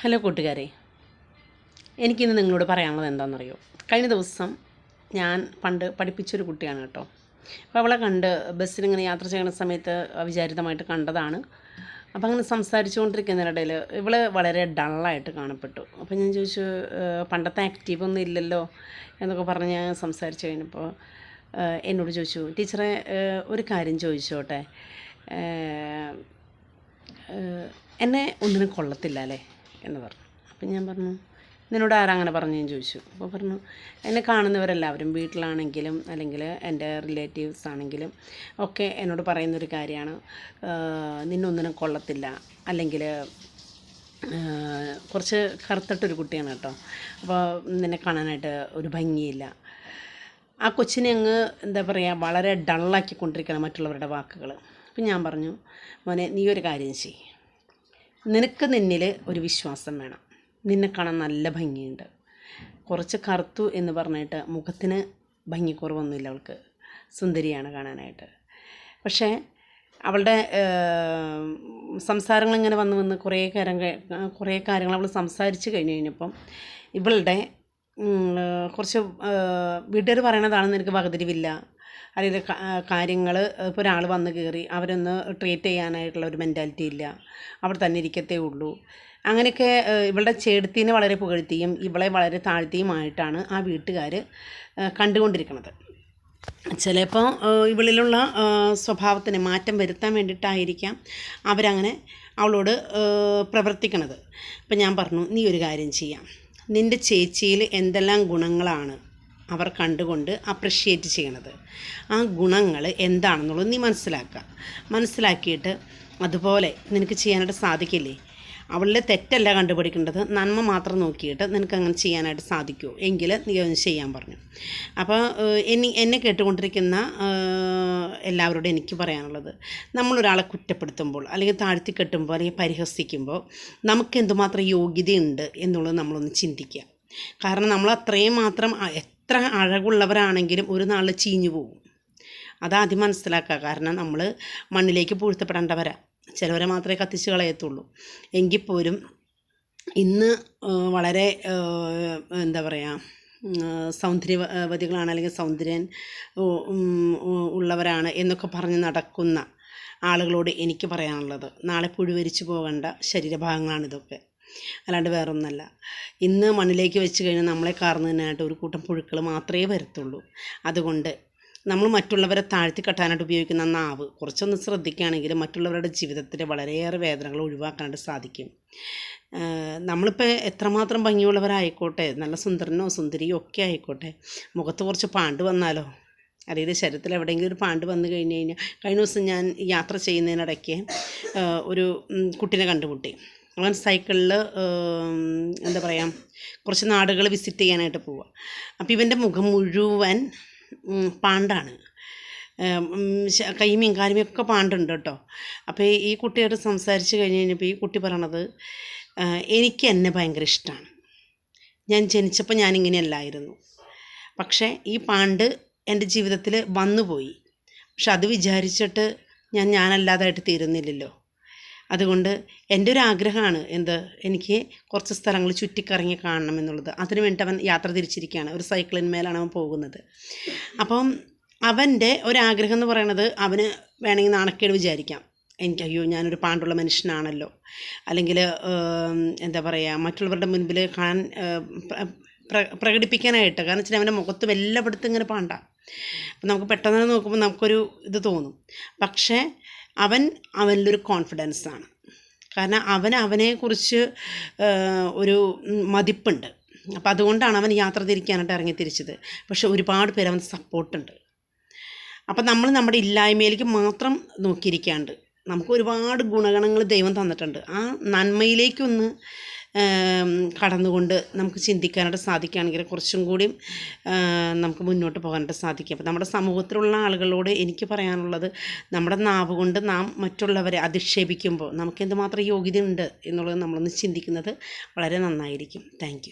Hello കൂട്ടുകാരെ എനിക്കിന്ന് നിങ്ങളോട് പറയാനുള്ളത് എന്താണെന്നറിയോ? കഴിഞ്ഞ ദിവസം ഞാൻ പണ്ട് പഠിപ്പിച്ചൊരു കുട്ടിയാണ് കേട്ടോ. അപ്പോൾ അവളെ കണ്ട് ബസ്സിലിങ്ങനെ യാത്ര ചെയ്യുന്ന സമയത്ത് വിചാരിതമായിട്ട് കണ്ടതാണ്. അപ്പോൾ അങ്ങനെ സംസാരിച്ചുകൊണ്ടിരിക്കുന്നതിനിടയിൽ ഇവൾ വളരെ ഡള്ളായിട്ട് കാണപ്പെട്ടു. അപ്പോൾ ഞാൻ ചോദിച്ചു പണ്ടത്തെ ആക്റ്റീവ് ഒന്നും ഇല്ലല്ലോ? എന്നൊക്കെ പറഞ്ഞ് സംസാരിച്ച് കഴിഞ്ഞപ്പോൾ എന്നോട് ചോദിച്ചു ടീച്ചറെ ഒരു കാര്യം ചോദിച്ചോട്ടെ? എന്നെ ഒന്നിനും കൊള്ളത്തില്ല അല്ലേ? എന്ന് പറഞ്ഞു. അപ്പം ഞാൻ പറഞ്ഞു നിന്നോട് ആരങ്ങനെ പറഞ്ഞു ഞാൻ ചോദിച്ചു. അപ്പോൾ പറഞ്ഞു എന്നെ കാണുന്നവരെല്ലാവരും വീട്ടിലാണെങ്കിലും അല്ലെങ്കിൽ എന്റെ റിലേറ്റീവ്സ് ആണെങ്കിലും ഒക്കെ എന്നോട് പറയുന്നൊരു കാര്യമാണ് നിന്നൊന്നിനും കൊള്ളത്തില്ല. അല്ലെങ്കിൽ കുറച്ച് കറുത്തിട്ടൊരു കുട്ടിയാണ് കേട്ടോ. അപ്പോൾ നിന്നെ കാണാനായിട്ട് ഒരു ഭംഗിയില്ല. ആ കൊച്ചിനെ അങ്ങ് എന്താ പറയുക വളരെ ഡള്ളാക്കി കൊണ്ടിരിക്കണം മറ്റുള്ളവരുടെ വാക്കുകൾ അപ്പം ഞാൻ പറഞ്ഞു മോനെ നീ ഒരു കാര്യം ചെയ്യ്. നിനക്ക് നിന്നിൽ ഒരു വിശ്വാസം വേണം. നിന്നെ കാണാൻ നല്ല ഭംഗിയുണ്ട്. കുറച്ച് കറുത്തു എന്ന് പറഞ്ഞിട്ട് മുഖത്തിന് ഭംഗിക്കുറവൊന്നുമില്ല അവൾക്ക്. സുന്ദരിയാണ് കാണാനായിട്ട്. പക്ഷേ അവളുടെ സംസാരങ്ങൾ ഇങ്ങനെ വന്ന് വന്ന് കുറേ കാര്യങ്ങൾ കുറേ കാര്യങ്ങൾ അവൾ സംസാരിച്ച് കഴിഞ്ഞ് കഴിഞ്ഞപ്പം ഇവളുടെ കുറച്ച് വീട്ടുകാർ പറയണതാണെന്ന് എനിക്ക് വകതിരിവില്ല. അല്ലെങ്കിൽ കാര്യങ്ങൾ ഇപ്പോൾ ഒരാൾ വന്ന് കയറി അവരൊന്ന് ട്രീറ്റ് ചെയ്യാനായിട്ടുള്ള ഒരു മെന്റാലിറ്റി ഇല്ല. അവിടെ തന്നെ ഇരിക്കത്തേ ഉള്ളൂ. അങ്ങനെയൊക്കെ ഇവളുടെ ചേടത്തിനെ വളരെ പുകഴ്ത്തിയും ഇവളെ വളരെ താഴ്ത്തിയുമായിട്ടാണ് ആ വീട്ടുകാർ കണ്ടുകൊണ്ടിരിക്കുന്നത് ചിലപ്പോൾ ഇവളിലുള്ള സ്വഭാവത്തിന് മാറ്റം വരുത്താൻ വേണ്ടിയിട്ടായിരിക്കാം അവരങ്ങനെ അവളോട് പ്രവർത്തിക്കണത്. അപ്പം ഞാൻ പറഞ്ഞു നീ ഒരു കാര്യം ചെയ്യാം. നിന്റെ ചേച്ചിയിൽ എന്തെല്ലാം ഗുണങ്ങളാണ് അവർ കണ്ടുകൊണ്ട് അപ്രിഷ്യേറ്റ് ചെയ്യണത്? ആ ഗുണങ്ങൾ എന്താണെന്നുള്ളത് നീ മനസ്സിലാക്കുക. മനസ്സിലാക്കിയിട്ട് അതുപോലെ നിനക്ക് ചെയ്യാനായിട്ട് സാധിക്കില്ലേ? അവളിലെ തെറ്റല്ല കണ്ടുപിടിക്കേണ്ടത്. നന്മ മാത്രം നോക്കിയിട്ട് നിനക്ക് അങ്ങനെ ചെയ്യാനായിട്ട് സാധിക്കൂ. എങ്കിൽ നീ ചെയ്യാൻ പറഞ്ഞു. അപ്പോൾ എനി എന്നെ കേട്ടുകൊണ്ടിരിക്കുന്ന എല്ലാവരോടും എനിക്ക് പറയാനുള്ളത് നമ്മളൊരാളെ കുറ്റപ്പെടുത്തുമ്പോൾ അല്ലെങ്കിൽ താഴ്ത്തി കെട്ടുമ്പോൾ അല്ലെങ്കിൽ പരിഹസിക്കുമ്പോൾ നമുക്ക് എന്തുമാത്രം യോഗ്യതയുണ്ട് എന്നുള്ളത് നമ്മളൊന്ന് ചിന്തിക്കുക. കാരണം നമ്മൾ അത്രയും മാത്രം എത്ര അഴകുള്ളവരാണെങ്കിലും ഒരു നാളിൽ ചീഞ്ഞു പോകും. അതാദ്യം മനസ്സിലാക്കുക. കാരണം നമ്മൾ മണ്ണിലേക്ക് പൂഴ്ത്തപ്പെടേണ്ടവരാ ചിലവരെ മാത്രമേ കത്തിച്ച് കളയത്തുള്ളൂ. എങ്കിൽ പോലും ഇന്ന് വളരെ എന്താ പറയുക സൗന്ദര്യവതികളാണ് അല്ലെങ്കിൽ സൗന്ദര്യൻ ഉള്ളവരാണ് എന്നൊക്കെ പറഞ്ഞ് നടക്കുന്ന ആളുകളോട് എനിക്ക് പറയാനുള്ളത്. നാളെ പുഴുവരിച്ചു പോകേണ്ട ശരീരഭാഗങ്ങളാണ് ഇതൊക്കെ അല്ലാണ്ട് വേറൊന്നല്ല. ഇന്ന് മണ്ണിലേക്ക് വെച്ച് കഴിഞ്ഞാൽ നമ്മളെ കാർന്നതിനായിട്ട് ഒരു കൂട്ടം പുഴുക്കൾ മാത്രമേ വരത്തുള്ളൂ. അതുകൊണ്ട് നമ്മൾ മറ്റുള്ളവരെ താഴ്ത്തി കെട്ടാനായിട്ട് ഉപയോഗിക്കുന്ന നാവ് കുറച്ചൊന്ന് ശ്രദ്ധിക്കുകയാണെങ്കിൽ മറ്റുള്ളവരുടെ ജീവിതത്തിൽ വളരെയേറെ വേദനകൾ ഒഴിവാക്കാനായിട്ട് സാധിക്കും. നമ്മളിപ്പോൾ എത്രമാത്രം ഭംഗിയുള്ളവരായിക്കോട്ടെ നല്ല സുന്ദരനോ സുന്ദരിയോ ഒക്കെ ആയിക്കോട്ടെ മുഖത്ത് കുറച്ച് പാണ്ട് വന്നാലോ അല്ലെങ്കിൽ ശരീരത്തിൽ എവിടെയെങ്കിലും ഒരു പാണ്ട് വന്നു കഴിഞ്ഞ് കഴിഞ്ഞാൽ കഴിഞ്ഞ ദിവസം ഞാൻ യാത്ര ചെയ്യുന്നതിനിടയ്ക്ക് ഒരു കുട്ടീനെ കണ്ടുമുട്ടി. അവൻ സൈക്കിളിൽ എന്താ പറയുക കുറച്ച് നാടുകൾ വിസിറ്റ് ചെയ്യാനായിട്ട് പോവുക അപ്പോൾ ഇവന്റെ മുഖം മുഴുവൻ പാണ്ടാണ്. കൈമീൻ കാലുമയും ഒക്കെ പാണ്ടുണ്ട് കേട്ടോ. അപ്പോൾ ഈ- കുട്ടിയോട് സംസാരിച്ച് കഴിഞ്ഞ് കഴിഞ്ഞപ്പോൾ ഈ കുട്ടി പറയണത് എനിക്ക് എന്നെ ഭയങ്കര ഇഷ്ടമാണ് ഞാൻ ജനിച്ചപ്പോൾ ഞാനിങ്ങനെയല്ലായിരുന്നു. പക്ഷേ ഈ പാണ്ട് എന്റെ ജീവിതത്തിൽ വന്നുപോയി. പക്ഷെ അത് വിചാരിച്ചിട്ട് ഞാൻ ഞാനല്ലാതായിട്ട് തീരുന്നില്ലല്ലോ. അതുകൊണ്ട് എന്റെ ഒരു ആഗ്രഹമാണ് എന്ത്? എനിക്ക് കുറച്ച് സ്ഥലങ്ങൾ ചുറ്റിക്കറങ്ങി കാണണം എന്നുള്ളത്. അതിനു വേണ്ടി അവൻ യാത്ര തിരിച്ചിരിക്കുകയാണ്. ഒരു സൈക്കിളിന്മേലാണ് അവൻ പോകുന്നത്. അപ്പം അവന്റെ ഒരാഗ്രഹം എന്ന് പറയുന്നത് അവന് വേണമെങ്കിൽ നാണക്കേട് വിചാരിക്കാം. എനിക്ക് അയ്യോ ഞാനൊരു പാണ്ടുള്ള മനുഷ്യനാണല്ലോ. അല്ലെങ്കിൽ എന്താ പറയുക മറ്റുള്ളവരുടെ മുൻപിൽ കാണാൻ പ്രകടിപ്പിക്കാനായിട്ട്. കാരണം വെച്ചാൽ അവന്റെ മുഖത്തും എല്ലായിടത്തും ഇങ്ങനെ പാണ്ട. അപ്പം നമുക്ക് പെട്ടെന്ന് നോക്കുമ്പോൾ നമുക്കൊരു ഇത് തോന്നും. പക്ഷേ അവൻ അവനിലൊരു കോൺഫിഡൻസ് ആണ്. കാരണം അവൻ അവനെക്കുറിച്ച് ഒരു മതിപ്പുണ്ട്. അപ്പം അതുകൊണ്ടാണ് അവൻ യാത്ര തിരിക്കാനായിട്ട് ഇറങ്ങി തിരിച്ചത്. പക്ഷെ ഒരുപാട് പേര് അവൻ സപ്പോർട്ടുണ്ട് അപ്പം നമ്മൾ നമ്മുടെ ഇല്ലായ്മയിലേക്ക് മാത്രം നോക്കിയിരിക്കാണ്ട് നമുക്ക് ഒരുപാട് ഗുണഗണങ്ങൾ ദൈവം തന്നിട്ടുണ്ട്. ആ നന്മയിലേക്കൊന്ന് കടന്നുകൊണ്ട് നമുക്ക് ചിന്തിക്കാനായിട്ട് സാധിക്കുകയാണെങ്കിൽ കുറച്ചും കൂടി നമുക്ക് മുന്നോട്ട് പോകാനായിട്ട് സാധിക്കും. അപ്പോൾ നമ്മുടെ സമൂഹത്തിലുള്ള ആളുകളോട് എനിക്ക് പറയാനുള്ളത് നമ്മുടെ നാവ് കൊണ്ട് നാം മറ്റുള്ളവരെ അധിക്ഷേപിക്കുമ്പോൾ നമുക്ക് എന്തുമാത്രം യോഗ്യതയുണ്ട് എന്നുള്ളത് നമ്മളൊന്ന് ചിന്തിക്കുന്നത് വളരെ നന്നായിരിക്കും. താങ്ക്